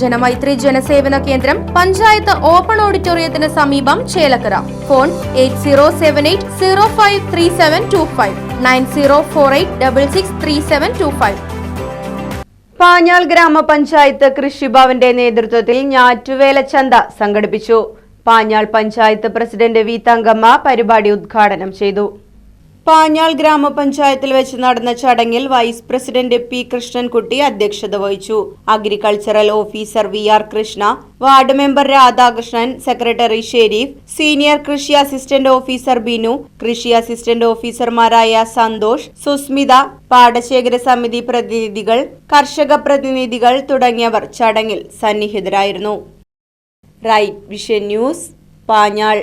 ജനമൈത്രി ജനസേവന കേന്ദ്രം പഞ്ചായത്ത് ഓപ്പൺ ഓഡിറ്റോറിയത്തിന് സമീപം Chelakkara. Phone eight zero seven eight zero five three seven two five nine zero four eight double six three seven two five. ഗ്രാമപഞ്ചായത്ത് കൃഷിഭവന്റെ നേതൃത്വത്തിൽ ഞാറ്റുവേല ചന്ത സംഘടിപ്പിച്ചു. പാഞ്ഞാൾ പഞ്ചായത്ത് പ്രസിഡന്റ് വി തങ്കമ്മ പരിപാടി ഉദ്ഘാടനം ചെയ്തു. പാഞ്ഞാൾ ഗ്രാമപഞ്ചായത്തിൽ വെച്ച് നടന്ന ചടങ്ങിൽ വൈസ് പ്രസിഡന്റ് പി കൃഷ്ണൻകുട്ടി അധ്യക്ഷത വഹിച്ചു. Agricultural officer V R Krishna ward member Radhakrishnan secretary Sharif senior കൃഷി അസിസ്റ്റന്റ് ഓഫീസർ ബിനു കൃഷി അസിസ്റ്റന്റ് ഓഫീസർമാരായ സന്തോഷ് സുസ്മിത പാടശേഖര സമിതി പ്രതിനിധികൾ കർഷക പ്രതിനിധികൾ തുടങ്ങിയവർ ചടങ്ങിൽ സന്നിഹിതരായിരുന്നു. Right vision news Panjal.